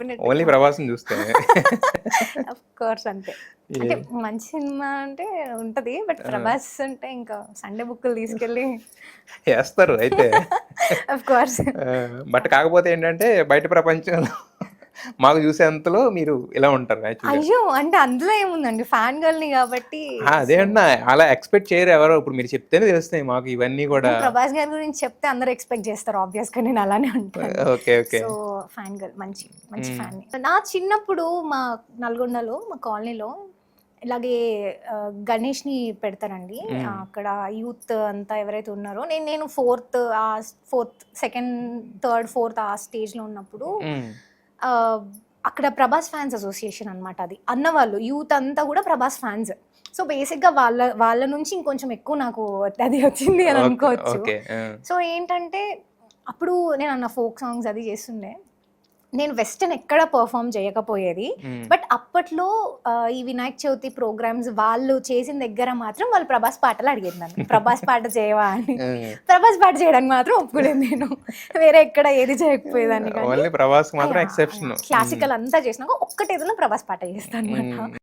Only ప్రభాస్ని చూస్తే. Of course అంతే. అంటే మంచి సినిమా అంటే ఉంటది బట్ ప్రభాస్ అంటే ఇంకా సండే బుక్కులు తీసుకెళ్ళి వేస్తారు అయితే. ఆఫ్ కోర్స్ బట్ కాకపోతే ఏంటంటే బయట ప్రపంచంలో మాకు చూసేంతలో మీరు ఇలా ఉంటారు అయ్యో! అంటే అందులో ఏముందండి? ఫ్యాన్ గర్ల్ని కాబట్టి. అదే అన్నా. అలా ఎక్స్పెక్ట్ చేయరు ఎవరో. ఇప్పుడు మీరు చెప్తేనే తెలుస్తాయి మాకు ఇవన్నీ కూడా. ప్రభాస్ గారి గురించి చెప్తే అందరూ ఎక్స్పెక్ట్ చేస్తారు ఆబ్వియస్గా నేను అలానే ఉంటాను. Okay okay. So fan girl మంచి మంచి ఫ్యాన్. నా చిన్నప్పుడు మా నల్గొండలో మా కాలనీలో ఇలాగే ఆ, గణేష్ని పెడతారండి. అక్కడ యూత్ అంతా ఎవరైతే ఉన్నారో నేను నేను ఫోర్త్ ఆ ఫోర్త్ సెకండ్ థర్డ్ ఫోర్త్ ఆ స్టేజ్లో ఉన్నప్పుడు ఆ, అక్కడ ప్రభాస్ ఫ్యాన్స్ అసోసియేషన్ అన్నమాట అది. అన్నవాళ్ళు యూత్ అంతా కూడా ప్రభాస్ ఫ్యాన్స్. సో బేసిక్గా వాళ్ళ వాళ్ళ నుంచి ఇంకొంచెం ఎక్కువ నాకు అది వచ్చింది అని అనుకోవచ్చు. సో ఏంటంటే అప్పుడు నేను అన్న ఫోక్ సాంగ్స్ అది చేస్తుండే. నేను వెస్టర్న్ ఎక్కడ పర్ఫామ్ చేయకపోయేది బట్ అప్పట్లో ఆ, ఈ వినాయక చవితి ప్రోగ్రామ్స్ వాళ్ళు చేసిన దగ్గర మాత్రం వాళ్ళు ప్రభాస్ పాటలు అడిగేది నన్ను. ప్రభాస్ పాట చేయవా అని. ప్రభాస్ పాట చేయడానికి మాత్రం ఒప్పుకోలేదు నేను. వేరే ఎక్కడ ఏది చేయకపోయేదాన్ని ప్రభాస్ మాత్రం ఎక్సెప్షన్ క్లాసికల్ అంతా చేసినాక ఒక్కటేదైనా ప్రభాస్ పాట చేస్తాను అనమాట